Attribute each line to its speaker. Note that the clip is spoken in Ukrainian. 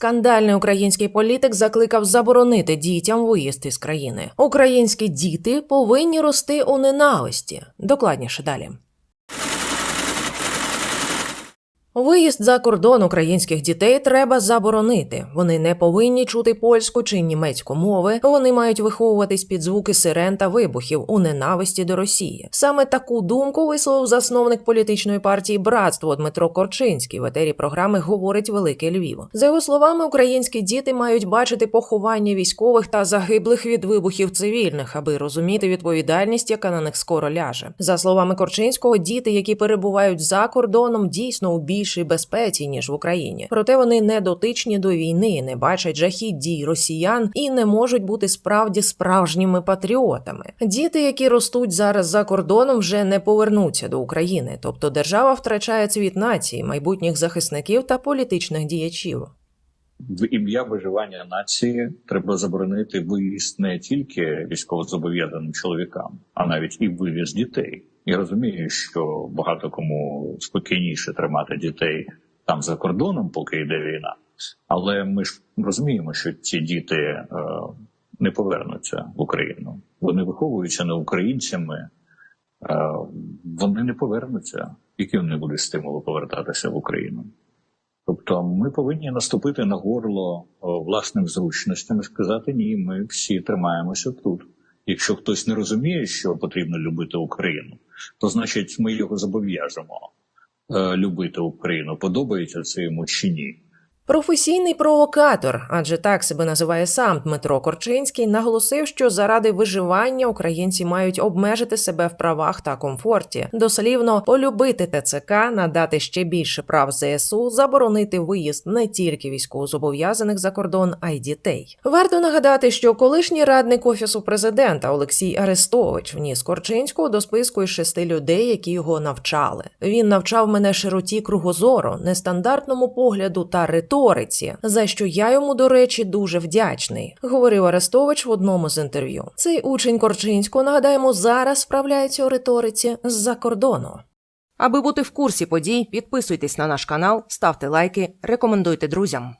Speaker 1: Скандальний український політик закликав заборонити дітям виїзд із країни. Українські діти повинні рости у ненависті. Докладніше далі. Виїзд за кордон українських дітей треба заборонити. Вони не повинні чути польську чи німецьку мови. Вони мають виховуватись під звуки сирен та вибухів у ненависті до Росії. Саме таку думку висловив засновник політичної партії Братство Дмитро Корчинський в етері програми Говорить Велике Львів. За його словами, українські діти мають бачити поховання військових та загиблих від вибухів цивільних, аби розуміти відповідальність, яка на них скоро ляже. За словами Корчинського, діти, які перебувають за кордоном, дійсно у більшій безпеці ніж в Україні. Проте вони не дотичні до війни, не бачать жахіть дій росіян і не можуть бути справді справжніми патріотами. Діти, які ростуть зараз за кордоном, вже не повернуться до України, тобто держава втрачає цвіт нації, майбутніх захисників та політичних діячів.
Speaker 2: в ім'я виживання нації треба заборонити виїзд не тільки військовозобов'язаним чоловікам, а навіть і вивіз дітей. Я розумію, що багато кому спокійніше тримати дітей там за кордоном, поки йде війна. Але ми ж розуміємо, що ці діти е, не повернуться в Україну. Вони виховуються не українцями, е, вони не повернуться. Які вони будуть стимулу повертатися в Україну? Тобто ми повинні наступити на горло власним зручностям і сказати ні, ми всі тримаємося тут. Якщо хтось не розуміє, що потрібно любити Україну, то значить ми його зобов'яжемо е, любити Україну. Подобається це йому чи ні.
Speaker 1: Професійний провокатор, адже так себе називає сам Дмитро Корчинський, наголосив, що заради виживання українці мають обмежити себе в правах та комфорті, дослівно полюбити ТЦК, надати ще більше прав ЗСУ, заборонити виїзд не тільки військовозобов'язаних за кордон, а й дітей. Варто нагадати, що колишній радник офісу президента Олексій Арестович вніс Корчинського до списку із шести людей, які його навчали. Він навчав мене широті кругозору, нестандартному погляду та риториці, за що я йому, до речі, дуже вдячний, говорив Арестович в одному з інтерв'ю. Цей учень Корчинського, нагадаємо, зараз справляється у риториці з-за кордону. Аби бути в курсі подій, підписуйтесь на наш канал, ставте лайки, рекомендуйте друзям.